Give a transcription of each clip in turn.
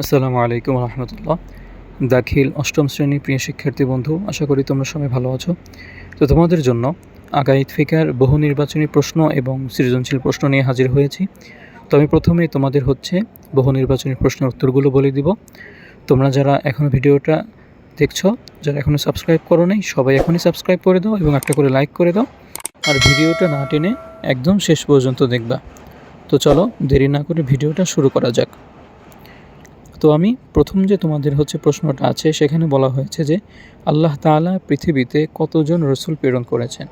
আসসালামু আলাইকুম রহমতুল্লাহ। দাখিল অষ্টম শ্রেণি প্রিয় শিক্ষার্থী বন্ধু, আশা করি তোমরা সবাই ভালো আছো। তো তোমাদের জন্য আগাইদ ফিকার বহু নির্বাচনী প্রশ্ন এবং সৃজনশীল প্রশ্ন নিয়ে হাজির হয়েছি। তো আমি প্রথমেই তোমাদের হচ্ছে বহু নির্বাচনী প্রশ্নের উত্তরগুলো বলে দিব। তোমরা যারা এখনও ভিডিওটা দেখছ, যারা এখনও সাবস্ক্রাইব করো নাই, সবাই এখনই সাবস্ক্রাইব করে দাও এবং একটা করে লাইক করে দাও। আর ভিডিওটা না টেনে একদম শেষ পর্যন্ত দেখবা। তো চলো দেরি না করে ভিডিওটা শুরু করা যাক। তো আমি প্রথম যে তোমাদের হচ্ছে প্রশ্নটা আছে, সেখানে বলা হয়েছে যে আল্লাহ তাআলা পৃথিবীতে কতজন রসুল প্রেরণ করেছেন?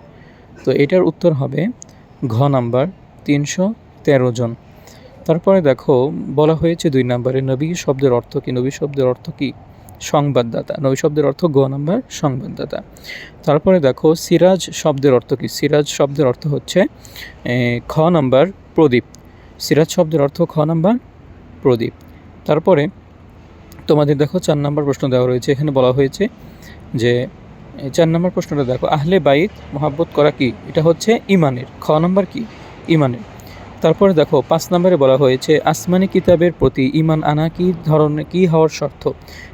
তো এটার উত্তর হবে ঘ নাম্বার, তিনশো তেরো জন। তারপরে দেখো, বলা হয়েছে দুই নম্বরে নবী শব্দের অর্থ কী? নবী শব্দের অর্থ কী? সংবাদদাতা। নবী শব্দের অর্থ গ নাম্বার, সংবাদদাতা। তারপরে দেখো, সিরাজ শব্দের অর্থ কী? সিরাজ শব্দের অর্থ হচ্ছে খ নাম্বার প্রদীপ। সিরাজ শব্দের অর্থ খ নাম্বার প্রদীপ। তারপরে তোমাদের দেখো চার নম্বর প্রশ্ন দেওয়া রয়েছে। এখানে বলা হয়েছে যে চার নম্বর প্রশ্নটা দেখো, আহলে বাইত মহাব্বত করা কি? এটা হচ্ছে ইমানের। খ নম্বর কি? ইমানের। তারপরে দেখো, পাঁচ নম্বরে বলা হয়েছে, আসমানি কিতাবের প্রতি ইমান আনা কি ধরনের কি হওয়ার শর্ত?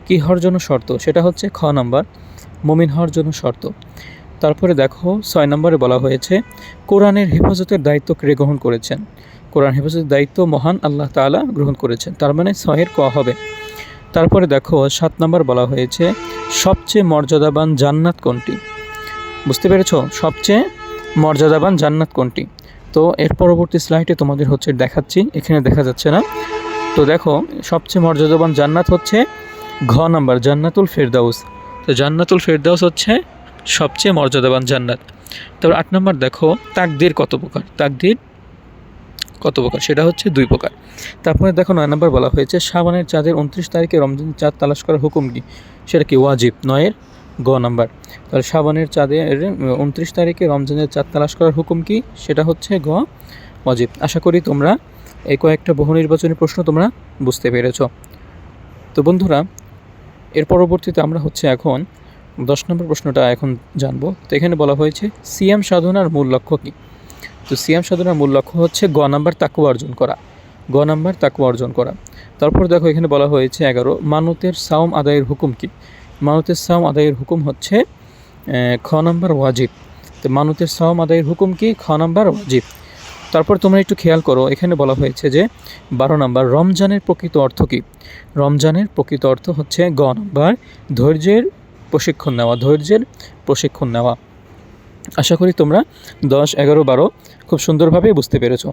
কি হওয়ার জন্য শর্ত? সেটা হচ্ছে খ নম্বর, মমিন হওয়ার জন্য শর্ত। তারপরে দেখো, ছয় নম্বরে বলা হয়েছে, কোরআনের হেফাজতের দায়িত্ব কে গ্রহণ করেছেন? কোরআন হেফাজতের দায়িত্ব মহান আল্লাহ তাআলা গ্রহণ করেছেন। তার মানে ছয়ের ক হবে। তারপরে দেখো সাত নম্বর বলা হয়েছে, সবচেয়ে মর্যাদাবান জান্নাত কোনটি? বুঝতে পেরেছ? সবচেয়ে মর্যাদাবান জান্নাত কোনটি? তো এর পরবর্তী স্লাইডে তোমাদের হচ্ছে দেখাচ্ছি, এখানে দেখা যাচ্ছে না। তো দেখো, সবচেয়ে মর্যাদাবান জান্নাত হচ্ছে ঘ নাম্বার, জান্নাতুল ফেরদাউস। তো জান্নাতুল ফেরদাউস হচ্ছে সবচেয়ে মর্যাদাবান জান্নাত। তারপর আট নম্বর দেখো, তাকদির কত প্রকার? তাকদির কত প্রকার? সেটা হচ্ছে দুই প্রকার। তারপরে দেখো নয় নম্বর বলা হয়েছে, শাবানের চাঁদের উনত্রিশ তারিখে রমজান চাঁদ তালাশ করার হুকুম কি? সেটা কি ওয়াজিব? নয়ের গ নাম্বার। তাহলে শাবানের চাঁদের উনত্রিশ তারিখে রমজানের চাঁদ তালাশ করার হুকুম কি? সেটা হচ্ছে গ, ওয়াজিব। আশা করি তোমরা এই কয়েকটা বহু নির্বাচনী প্রশ্ন তোমরা বুঝতে পেরেছ। তো বন্ধুরা, এর পরবর্তীতে আমরা হচ্ছে এখন দশ নম্বর প্রশ্নটা এখন জানব। তো এখানে বলা হয়েছে সিএম সাধনার মূল লক্ষ্য কী? তো সিয়াম সাধনার মূল লক্ষ্য হচ্ছে গ নাম্বার তাকুয়া অর্জন করা। গ নাম্বার তাকুয়া অর্জন করা। তারপর দেখো এখানে বলা হয়েছে এগারো, মানতের সাওম আদায়ের হুকুম কি? মানতের সাওম আদায়ের হুকুম হচ্ছে খ নাম্বার ওয়াজিব। তো মানতের সাওম আদায়ের হুকুম কি? খ নাম্বার ওয়াজিব। তারপর তোমরা একটু খেয়াল করো, এখানে বলা হয়েছে যে, বারো নাম্বার, রমজানের প্রকৃত অর্থ কী? রমজানের প্রকৃত অর্থ হচ্ছে গ নাম্বার ধৈর্যের প্রশিক্ষণ নেওয়া, ধৈর্যের প্রশিক্ষণ নেওয়া। আশা করি তোমরা দশ, এগারো, বারো খুব সুন্দরভাবে বুঝতে পেরেছ।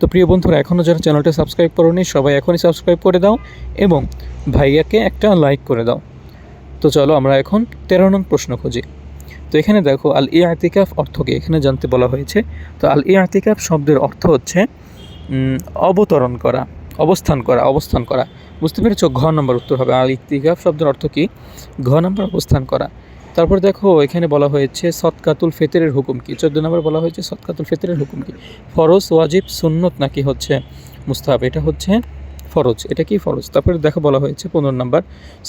তো প্রিয় বন্ধুরা এখনও যারা চ্যানেলটা সাবস্ক্রাইব করোনি, সবাই এখনই সাবস্ক্রাইব করে দাও এবং ভাইয়াকে একটা লাইক করে দাও। তো চলো আমরা এখন তেরো নং প্রশ্ন খুঁজি। তো এখানে দেখো, আল ই আতিকাফ অর্থকে এখানে জানতে বলা হয়েছে। তো আল ই আতিকাফ শব্দের অর্থ হচ্ছে অবতরণ করা, অবস্থান করা অবস্থান করা। বুঝতে পেরেছ? ঘ নম্বর উত্তর হবে। আল ইতিকাফ শব্দের অর্থ কি? ঘ নম্বর অবস্থান করা। তারপর দেখো, এখানে বলা হয়েছে সৎকাতুল ফেতরের হুকুম কি? চোদ্দ নম্বর বলা হয়েছে সৎকাতুল ফেতরের হুকুম কি? ফরজ, ওয়াজিব, সুন্নত নাকি হচ্ছে মুস্তাহাব? এটা হচ্ছে ফরজ। এটা কি ফরজ? তারপরে দেখো, বলা হয়েছে পনেরো নম্বর,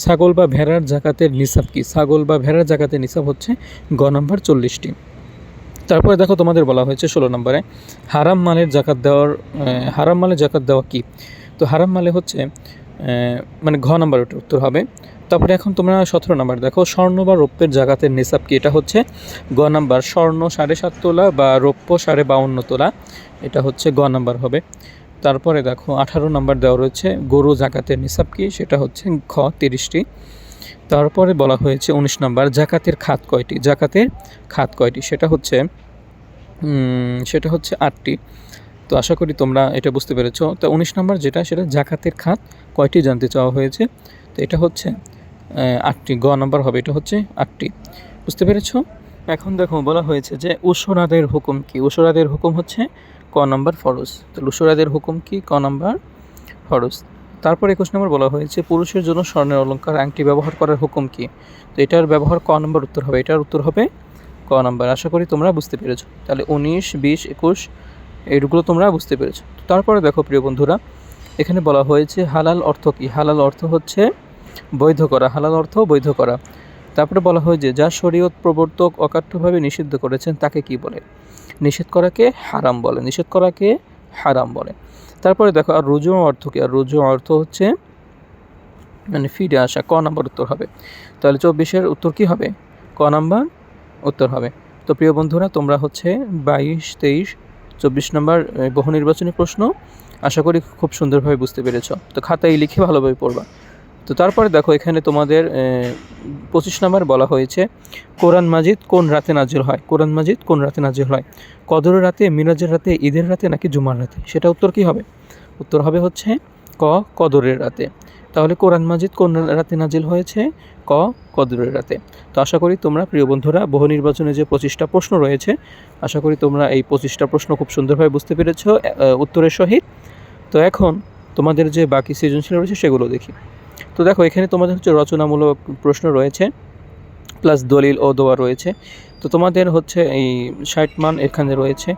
ছাগল বা ভেড়ার জাকাতের নিসাব কি? ছাগল বা ভেড়ার জাকাতের নিসাব হচ্ছে গ নম্বর চল্লিশটি। তারপরে দেখো, তোমাদের বলা হয়েছে ষোলো নম্বরে, হারাম মালের জাকাত দেওয়ার হারাম মালের জাকাত দেওয়া কি? তো হারাম মালে হচ্ছে মানে ঘ নম্বর উত্তর হবে তারপরে এখন তোমরা সতেরো নাম্বার, দেখো স্বর্ণ বা রৌপ্যের জাগাতের নিসাব কি? এটা হচ্ছে গ নাম্বার, স্বর্ণ সাড়ে সাত তোলা বা রৌপ্য সাড়ে বাউন্ন তোলা, এটা হচ্ছে গ নাম্বার হবে। তারপরে দেখো আঠারো নাম্বার দেওয়া রয়েছে, গরু জাকাতের নিসাব কি? সেটা হচ্ছে খ তিরিশটি। তারপরে বলা হয়েছে উনিশ নাম্বার, জাকাতের খাত কয়টি? জাকাতের খাত কয়টি? সেটা হচ্ছে সেটা হচ্ছে আটটি। তো আশা করি তোমরা এটা বুঝতে পেরেছ। তো উনিশ নম্বর যেটা, সেটা জাকাতের খাত কয়টি জানতে চাওয়া হয়েছে? তো এটা হচ্ছে আটটি, গ নম্বর হবে, এটা হচ্ছে আটটি। বুঝতে পেরেছ? এখন দেখো, বলা হয়েছে যে উসরাদের হুকুম কি? উসরাদের হুকুম হচ্ছে ক নম্বর ফরজ। তো উসরাদের হুকুম কি? ক নম্বর ফরজ। তারপর একুশ নম্বর বলা হয়েছে, পুরুষের জন্য স্বর্ণের অলংকার আংটি ব্যবহার করার হুকুম কি? তো এটার ব্যবহার ক নম্বর উত্তর হবে। এটার উত্তর হবে ক নম্বর। আশা করি তোমরা বুঝতে পেরেছ। তাহলে উনিশ, বিশ, একুশ এইগুলো তোমরা বুঝতে পেরেছ। তারপরে দেখো, প্রিয় বন্ধুরা, এখানে বলা হয়েছে হালাল অর্থ কি? হালাল অর্থ হচ্ছে বৈধ করা, হালাল অর্থ বৈধ করা। তারপরে বলা হয় যে, যা শরীয়ত প্রবর্তক অকাঠ্যভাবে নিষিদ্ধ করেছেন, তাকে কি বলে? নিষেধ করাকে হারাম বলে, নিষেধ করাকে হারাম বলে। তারপরে দেখো, আর রুজু অর্থ কি? আর রুজু অর্থ হচ্ছে মানে ফিরে আসা, ক নাম্বার উত্তর হবে। তাহলে চব্বিশের উত্তর কি হবে? ক নাম্বার উত্তর হবে। তো প্রিয় বন্ধুরা, তোমরা হচ্ছে বাইশ, তেইশ, চব্বিশ নম্বর বহু নির্বাচনী প্রশ্ন আশা করি খুব সুন্দরভাবে বুঝতে পেরেছ। তো খাতায় লিখে ভালোভাবে পড়বা। তো তারপরে দেখো, এখানে তোমাদের পঁচিশ নম্বর বলা হয়েছে, কোরআন মাজিদ কোন রাতে নাজিল হয়? কোরআন মাজিদ কোন রাতে নাজিল হয়? কদরের রাতে, মিরাজের রাতে, ঈদের রাতে নাকি জুমার রাতে? সেটা উত্তর কি হবে? উত্তর হবে হচ্ছে ক, কদরের রাতে। তাহলে কোরআন মাজিদ কোন রাতে নাজিল হয়েছে? ক, কদরের রাতে। তো আশা করি তোমরা, প্রিয় বন্ধুরা, বহু নির্বাচনে যে পঁচিশটা প্রশ্ন রয়েছে, আশা করি তোমরা এই পঁচিশটা প্রশ্ন খুব সুন্দরভাবে বুঝতে পেরেছ উত্তরের সহিত। তো এখন তোমাদের যে বাকি সৃজনশীল রয়েছে, সেগুলো দেখি। তো দেখো, এখানে তোমাদের হচ্ছে রচনামূলক প্রশ্ন রয়েছে, প্লাস দলিল ও দোয়া রয়েছে। তো তোমাদের হচ্ছে এই ষাট মান এখানে রয়েছে।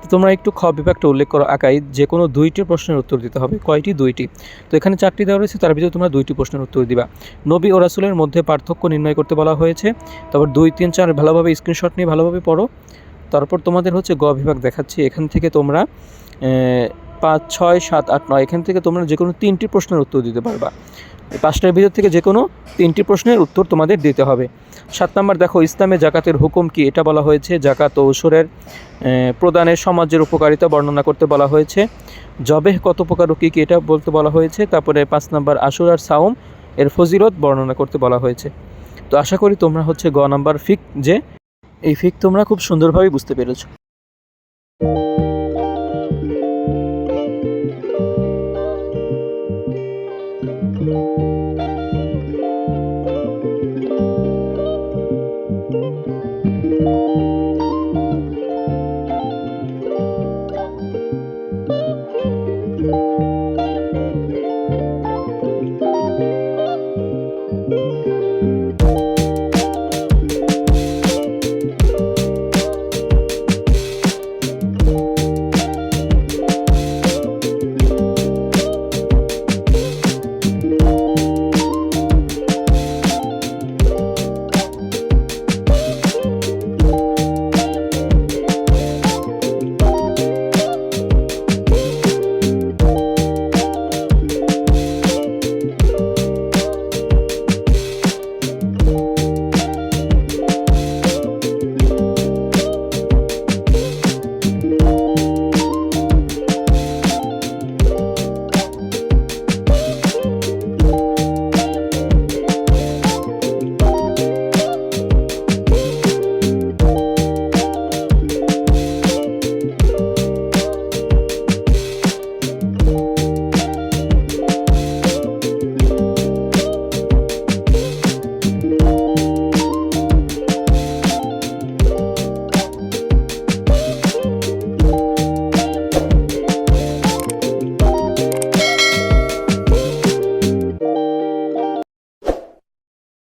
তো তোমরা একটু খ বিভাগটা উল্লেখ করো আকাই যে কোনো দুইটি প্রশ্নের উত্তর দিতে হবে, কয়টি? দুইটি। তো এখানে চারটি দেওয়া রয়েছে, তার ভিতরে তোমরা দুইটি প্রশ্নের উত্তর দিবা। নবী ও রাসুলের মধ্যে পার্থক্য নির্ণয় করতে বলা হয়েছে। তারপর দুই, তিন, চার, ভালোভাবে স্ক্রিনশট নিয়ে ভালোভাবে পড়ো। তারপর তোমাদের হচ্ছে গ বিভাগ দেখাচ্ছি। এখান থেকে তোমরা পাঁচ ছয় সাত আট নয়। এখান থেকে তোমরা যে কোনো তিনটি প্রশ্নের উত্তর দিতে পারবা। এই পাঁচটার ভিতর থেকে যে কোনো তিনটি প্রশ্নের উত্তর তোমাদের দিতে হবে। সাত নম্বর, দেখো, ইসলামে জাকাতের হুকুম কি? এটা বলা হয়েছে, জাকাত ঔষরের প্রদানের সমাজের উপকারিতা বর্ণনা করতে বলা হয়েছে। জবেহ কত প্রকার কী কী এটা বলতে বলা হয়েছে। তারপরে পাঁচ নম্বর, আশুর আর সাউম এর ফজিলত বর্ণনা করতে বলা হয়েছে। তো আশা করি তোমরা হচ্ছে গ নাম্বার ফিক যে, এই ফিক তোমরা খুব সুন্দরভাবে বুঝতে পেরেছ।